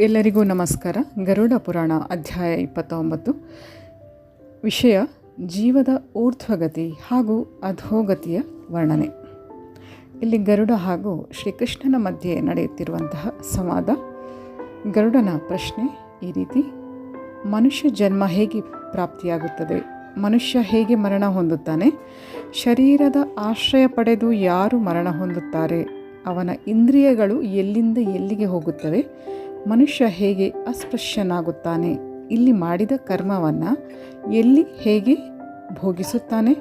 ಎಲ್ಲರಿಗೂ ನಮಸ್ಕಾರ. ಗರುಡ ಪುರಾಣ ಅಧ್ಯಾಯ ಇಪ್ಪತ್ತೊಂಬತ್ತು. ವಿಷಯ, ಜೀವದ ಊರ್ಧ್ವಗತಿ ಹಾಗೂ ಅಧೋಗತಿಯ ವರ್ಣನೆ. ಇಲ್ಲಿ ಗರುಡ ಹಾಗೂ ಶ್ರೀಕೃಷ್ಣನ ಮಧ್ಯೆ ನಡೆಯುತ್ತಿರುವಂತಹ ಸಂವಾದ. ಗರುಡನ ಪ್ರಶ್ನೆ ಈ ರೀತಿ, ಮನುಷ್ಯ ಜನ್ಮ ಹೇಗೆ ಪ್ರಾಪ್ತಿಯಾಗುತ್ತದೆ? ಮನುಷ್ಯ ಹೇಗೆ ಮರಣ ಹೊಂದುತ್ತಾನೆ? ಶರೀರದ ಆಶ್ರಯ ಪಡೆದು ಯಾರು ಮರಣ ಹೊಂದುತ್ತಾರೆ? ಅವನ ಇಂದ್ರಿಯಗಳು ಎಲ್ಲಿಂದ ಎಲ್ಲಿಗೆ ಹೋಗುತ್ತವೆ? ಮನುಷ್ಯ ಹೇಗೆ ಅಸ್ಪೃಶ್ಯನಾಗುತ್ತಾನೆ? ಇಲ್ಲಿ ಮಾಡಿದ ಕರ್ಮವನ್ನು ಎಲ್ಲಿ ಹೇಗೆ ಭೋಗಿಸುತ್ತಾನೆ?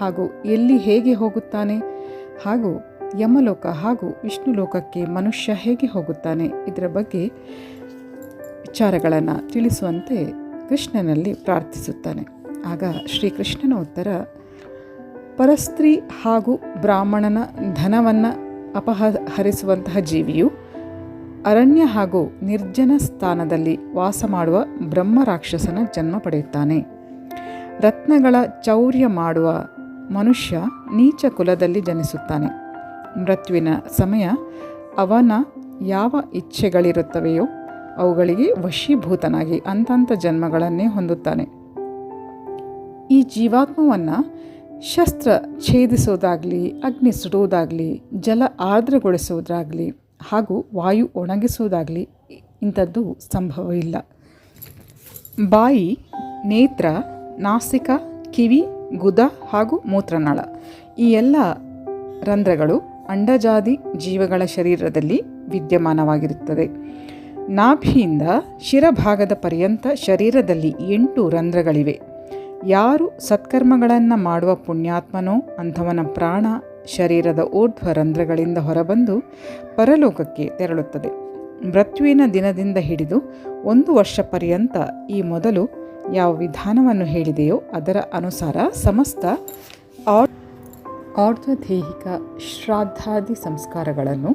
ಹಾಗೂ ಎಲ್ಲಿ ಹೇಗೆ ಹೋಗುತ್ತಾನೆ? ಹಾಗೂ ಯಮಲೋಕ ಹಾಗೂ ವಿಷ್ಣು ಲೋಕಕ್ಕೆ ಮನುಷ್ಯ ಹೇಗೆ ಹೋಗುತ್ತಾನೆ? ಇದರ ಬಗ್ಗೆ ವಿಚಾರಗಳನ್ನು ತಿಳಿಸುವಂತೆ ಕೃಷ್ಣನಲ್ಲಿ ಪ್ರಾರ್ಥಿಸುತ್ತಾನೆ. ಆಗ ಶ್ರೀಕೃಷ್ಣನ ಉತ್ತರ, ಪರಸ್ತ್ರೀ ಹಾಗೂ ಬ್ರಾಹ್ಮಣನ ಧನವನ್ನು ಅಪಹರಿಸುವಂತಹ ಜೀವಿಯು ಅರಣ್ಯ ಹಾಗೂ ನಿರ್ಜನ ಸ್ಥಾನದಲ್ಲಿ ವಾಸ ಮಾಡುವ ಬ್ರಹ್ಮ ರಾಕ್ಷಸನ ಜನ್ಮ ಪಡೆಯುತ್ತಾನೆ. ರತ್ನಗಳ ಚೌರ್ಯ ಮಾಡುವ ಮನುಷ್ಯ ನೀಚ ಕುಲದಲ್ಲಿ ಜನಿಸುತ್ತಾನೆ. ಮೃತ್ಯುವಿನ ಸಮಯ ಅವನ ಯಾವ ಇಚ್ಛೆಗಳಿರುತ್ತವೆಯೋ ಅವುಗಳಿಗೆ ವಶೀಭೂತನಾಗಿ ಅಂತಂತ ಜನ್ಮಗಳನ್ನೇ ಹೊಂದುತ್ತಾನೆ. ಈ ಜೀವಾತ್ಮವನ್ನು ಶಸ್ತ್ರ ಛೇದಿಸುವುದಾಗಲಿ ಅಗ್ನಿ ಸುಡುವುದಾಗಲಿ, ಜಲ ಆರ್ದ್ರಗೊಳಿಸುವುದಾಗಲಿ ಹಾಗೂ ವಾಯು ಒಣಗಿಸುವುದಾಗಲಿ ಇಂಥದ್ದು ಸಂಭವ ಇಲ್ಲ. ಬಾಯಿ, ನೇತ್ರ, ನಾಸಿಕ, ಕಿವಿ, ಗುದ ಹಾಗೂ ಮೂತ್ರನಾಳ ಈ ಎಲ್ಲ ರಂಧ್ರಗಳು ಅಂಡಜಾದಿ ಜೀವಗಳ ಶರೀರದಲ್ಲಿ ವಿದ್ಯಮಾನವಾಗಿರುತ್ತದೆ. ನಾಭಿಯಿಂದ ಶಿರಭಾಗದ ಪರ್ಯಂತ ಶರೀರದಲ್ಲಿ ಎಂಟು ರಂಧ್ರಗಳಿವೆ. ಯಾರು ಸತ್ಕರ್ಮಗಳನ್ನು ಮಾಡುವ ಪುಣ್ಯಾತ್ಮನೋ ಅಂಥವನ ಪ್ರಾಣ ಶರೀರದ ಊರ್ಧ್ವ ರಂಧ್ರಗಳಿಂದ ಹೊರಬಂದು ಪರಲೋಕಕ್ಕೆ ತೆರಳುತ್ತದೆ. ಮೃತ್ಯುವಿನ ದಿನದಿಂದ ಹಿಡಿದು ಒಂದು ವರ್ಷ ಪರ್ಯಂತ ಈ ಮೊದಲು ಯಾವ ವಿಧಾನವನ್ನು ಹೇಳಿದೆಯೋ ಅದರ ಅನುಸಾರ ಸಮಸ್ತ ಆರ್ಧ್ವದೇಹಿಕ ಶ್ರಾದ್ದಾದಿ ಸಂಸ್ಕಾರಗಳನ್ನು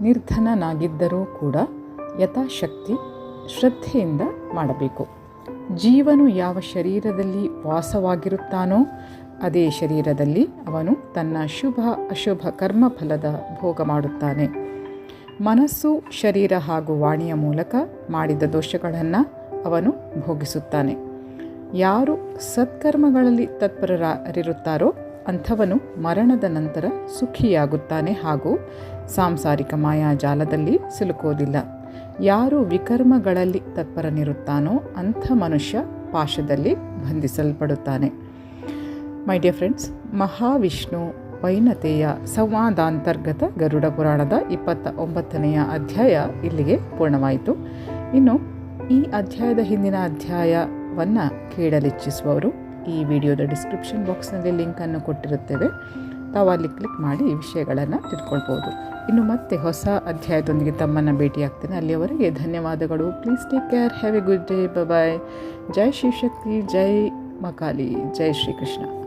ನಿರ್ಧನನಾಗಿದ್ದರೂ ಕೂಡ ಯಥಾಶಕ್ತಿ ಶ್ರದ್ಧೆಯಿಂದ ಮಾಡಬೇಕು. ಜೀವನು ಯಾವ ಶರೀರದಲ್ಲಿ ವಾಸವಾಗಿರುತ್ತಾನೋ ಅದೇ ಶರೀರದಲ್ಲಿ ಅವನು ತನ್ನ ಶುಭ ಅಶುಭ ಕರ್ಮಫಲದ ಭೋಗ ಮಾಡುತ್ತಾನೆ. ಮನಸ್ಸು, ಶರೀರ ಹಾಗೂ ವಾಣಿಯ ಮೂಲಕ ಮಾಡಿದ ದೋಷಗಳನ್ನು ಅವನು ಭೋಗಿಸುತ್ತಾನೆ. ಯಾರು ಸತ್ಕರ್ಮಗಳಲ್ಲಿ ತತ್ಪರರಿರುತ್ತಾರೋ ಅಂಥವನು ಮರಣದ ನಂತರ ಸುಖಿಯಾಗುತ್ತಾನೆ ಹಾಗೂ ಸಾಂಸಾರಿಕ ಮಾಯಾಜಾಲದಲ್ಲಿ ಸಿಲುಕೋದಿಲ್ಲ. ಯಾರು ವಿಕರ್ಮಗಳಲ್ಲಿ ತತ್ಪರನಿರುತ್ತಾನೋ ಅಂಥ ಮನುಷ್ಯ ಪಾಶದಲ್ಲಿ ಬಂಧಿಸಲ್ಪಡುತ್ತಾನೆ. ಮೈ ಡಿಯರ್ ಫ್ರೆಂಡ್ಸ್ ಮಹಾವಿಷ್ಣು ವೈನತೆಯ ಸಂವಾದಾಂತರ್ಗತ ಗರುಡ ಪುರಾಣದ ಇಪ್ಪತ್ತ ಒಂಬತ್ತನೆಯ ಅಧ್ಯಾಯ ಇಲ್ಲಿಗೆ ಪೂರ್ಣವಾಯಿತು. ಇನ್ನು ಈ ಅಧ್ಯಾಯದ ಹಿಂದಿನ ಅಧ್ಯಾಯವನ್ನು ಕೇಳಲಿಚ್ಛಿಸುವವರು ಈ ವಿಡಿಯೋದ ಡಿಸ್ಕ್ರಿಪ್ಷನ್ ಬಾಕ್ಸ್ನಲ್ಲಿ ಲಿಂಕನ್ನು ಕೊಟ್ಟಿರುತ್ತೇವೆ. ತಾವು ಅಲ್ಲಿ ಕ್ಲಿಕ್ ಮಾಡಿ ಈ ವಿಷಯಗಳನ್ನು ತಿಳ್ಕೊಳ್ಬೋದು. ಇನ್ನು ಮತ್ತೆ ಹೊಸ ಅಧ್ಯಾಯದೊಂದಿಗೆ ತಮ್ಮನ್ನು ಭೇಟಿಯಾಗ್ತೇನೆ. ಅಲ್ಲಿಯವರೆಗೆ ಧನ್ಯವಾದಗಳು. Please take care have a good day bye ಜೈ ಶಿವಶಕ್ತಿ ಜೈ ಮಕಾಲಿ, ಜೈ ಶ್ರೀಕೃಷ್ಣ.